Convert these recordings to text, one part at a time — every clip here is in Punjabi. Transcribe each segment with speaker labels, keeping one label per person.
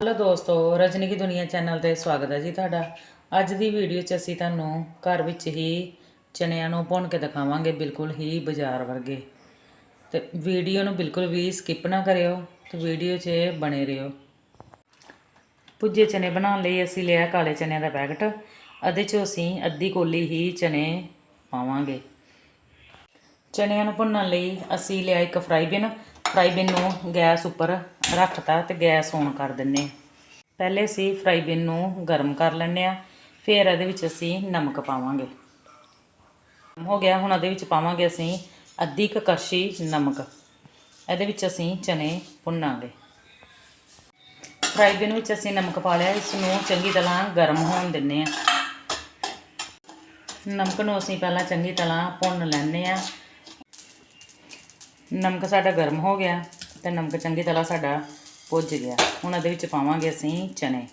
Speaker 1: ਹੈਲੋ ਦੋਸਤੋ ਰਜਨੀ ਕੀ ਦੁਨੀਆ ਚੈਨਲ ਤੇ ਸਵਾਗਤ ਹੈ ਜੀ ਤੁਹਾਡਾ। ਅੱਜ ਦੀ ਵੀਡੀਓ 'ਚ ਅਸੀਂ ਤੁਹਾਨੂੰ ਘਰ ਵਿੱਚ ਹੀ ਚਨਿਆਂ ਨੂੰ ਭੁੰਨ ਕੇ ਦਿਖਾਵਾਂਗੇ, ਬਿਲਕੁਲ ਹੀ ਬਾਜ਼ਾਰ ਵਰਗੇ। ਤੇ ਵੀਡੀਓ ਨੂੰ ਬਿਲਕੁਲ ਵੀ ਸਕਿਪ ਨਾ ਕਰਿਓ ਤੇ ਵੀਡੀਓ 'ਚ ਬਣੇ ਰਹੋ। ਭੁੱਜੇ ਚਨੇ ਬਣਾਉਣ ਲਈ ਅਸੀਂ ਲਿਆ ਕਾਲੇ ਚਨਿਆਂ ਦਾ ਪੈਕਟ। ਇਹਦੇ 'ਚ ਅਸੀਂ ਅੱਧੀ ਕੋਲੀ ਹੀ ਚਨੇ ਪਾਵਾਂਗੇ। ਚਨਿਆਂ ਨੂੰ ਭੁੰਨਣ ਲਈ ਅਸੀਂ ਲਿਆ ਇੱਕ ਫਰਾਈ ਬਿਨ। ਫਰਾਈ ਬਿਨ ਨੂੰ ਗੈਸ ਉੱਪਰ ਰੱਖਤਾ ਤੇ ਗੈਸ ਔਨ ਕਰ ਦਿੰਨੇ ਹਾਂ। ਪਹਿਲੇ ਅਸੀਂ ਫਰਾਈ ਬਿਨ ਨੂੰ ਗਰਮ ਕਰ ਲੈਂਦੇ ਆ, ਫਿਰ ਇਹਦੇ ਵਿੱਚ ਅਸੀਂ ਨਮਕ ਪਾਵਾਂਗੇ। ਹੋ ਗਿਆ, ਹੁਣ ਇਹਦੇ ਵਿੱਚ ਪਾਵਾਂਗੇ ਅਸੀਂ ਅੱਧੀ ਕੁ ਕੜਛੀ ਨਮਕ। ਇਹਦੇ ਵਿੱਚ ਅਸੀਂ ਚਨੇ ਭੁੰਨਾਂਗੇ। ਫਰਾਈ ਬਿਨ ਵਿੱਚ ਅਸੀਂ ਨਮਕ ਪਾ ਲਿਆ, ਇਸ ਨੂੰ ਚੰਗੀ ਤਰ੍ਹਾਂ ਗਰਮ ਹੋਣ ਦਿੰਨੇ ਆ। ਨਮਕ ਨੂੰ ਅਸੀਂ ਪਹਿਲਾਂ ਚੰਗੀ ਤਰ੍ਹਾਂ ਭੁੰਨ ਲੈਂਦੇ ਆ। ਨਮਕ ਸਾਡਾ ਗਰਮ ਹੋ ਗਿਆ। ਤੇ ਨਮਕ ਚੰਗੀ ਤਰ੍ਹਾਂ ਸਾਡਾ ਭੁੱਜ ਗਿਆ। ਹੁਣ ਇਹਦੇ ਵਿੱਚ ਪਾਵਾਂਗੇ ਅਸੀਂ ਚਨੇ।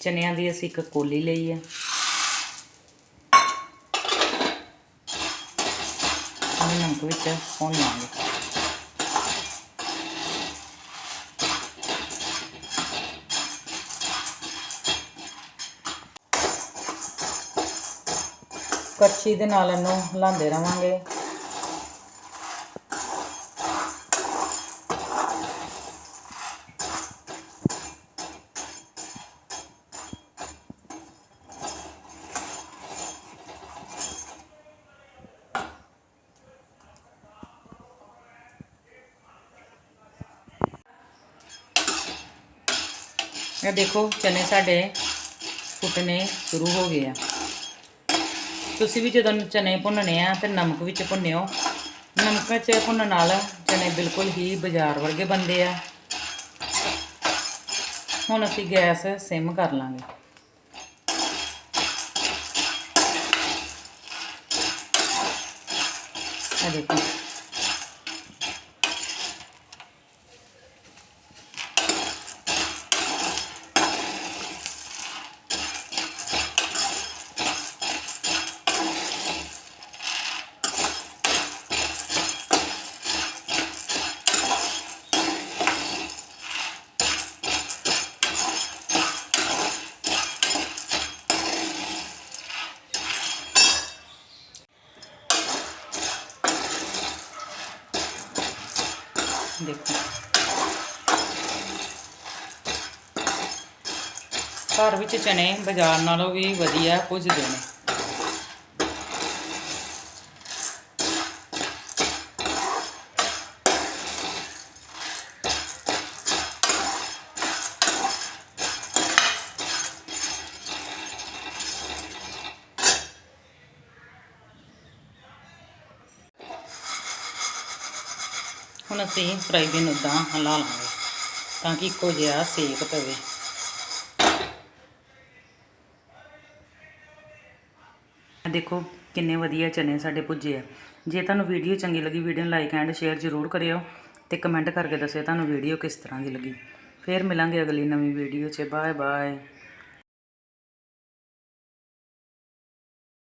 Speaker 1: ਚਨਿਆਂ ਦੀ ਅਸੀਂ ਇੱਕ ਕੋਲੀ ਲਈ ਹੈ ਇਹਨੂੰ ਨਮਕ ਵਿੱਚ ਭੁੰਨ ਲਾਂਗੇ। ਕੜਛੀ ਦੇ ਨਾਲ ਇਹਨੂੰ ਹਿਲਾਉਂਦੇ ਰਵਾਂਗੇ। ਇਹ ਦੇਖੋ, ਚਨੇ ਸਾਡੇ ਫੁੱਟਣੇ ਸ਼ੁਰੂ ਹੋ ਗਏ ਆ। ਤੁਸੀਂ ਵੀ ਜਦੋਂ ਚਨੇ ਭੁੰਨਣੇ ਆ ਤੇ ਨਮਕ ਵਿੱਚ ਭੁੰਨਿਓ। ਨਮਕ ਵਿੱਚ ਭੁੰਨਣ ਨਾਲ ਚਨੇ ਬਿਲਕੁਲ ਹੀ ਬਾਜ਼ਾਰ ਵਰਗੇ ਬਣਦੇ ਆ। ਹੁਣ ਅਸੀਂ ਗੈਸ ਸਿਮ ਕਰ ਲਾਂਗੇ। ਆ ਦੇਖੋ। ਦੇਖੋ। ਘਰ ਵਿੱਚ ਚਨੇ ਬਾਜ਼ਾਰ ਨਾਲੋਂ ਵੀ ਵਧੀਆ ਪੁੱਜਦੇ ਨੇ ਹੁਣ ਅਸੀਂ ਫਰਾਈ ਬਿਨ ਉਦਾਂ ਹਿਲਾ ਲਾਂਗੇ ਤਾਂ ਕਿ ਇੱਕੋ ਜਿਹਾ ਸੇਕ ਪਵੇ। ਦੇਖੋ ਕਿੰਨੇ ਵਧੀਆ ਚਨੇ ਸਾਡੇ ਪੁੱਜੇ ਆ। ਜੇ ਤੁਹਾਨੂੰ ਵੀਡੀਓ ਚੰਗੀ ਲੱਗੀ, ਵੀਡੀਓ ਨੂੰ ਲਾਈਕ ਐਂਡ ਸ਼ੇਅਰ ਜ਼ਰੂਰ ਕਰਿਓ ਤੇ ਕਮੈਂਟ ਕਰਕੇ ਦੱਸਿਓ ਤੁਹਾਨੂੰ ਵੀਡੀਓ ਕਿਸ ਤਰ੍ਹਾਂ ਦੀ ਲੱਗੀ। ਫੇਰ ਮਿਲਾਂਗੇ ਅਗਲੀ ਨਵੀਂ ਵੀਡੀਓ 'ਚ। Bye bye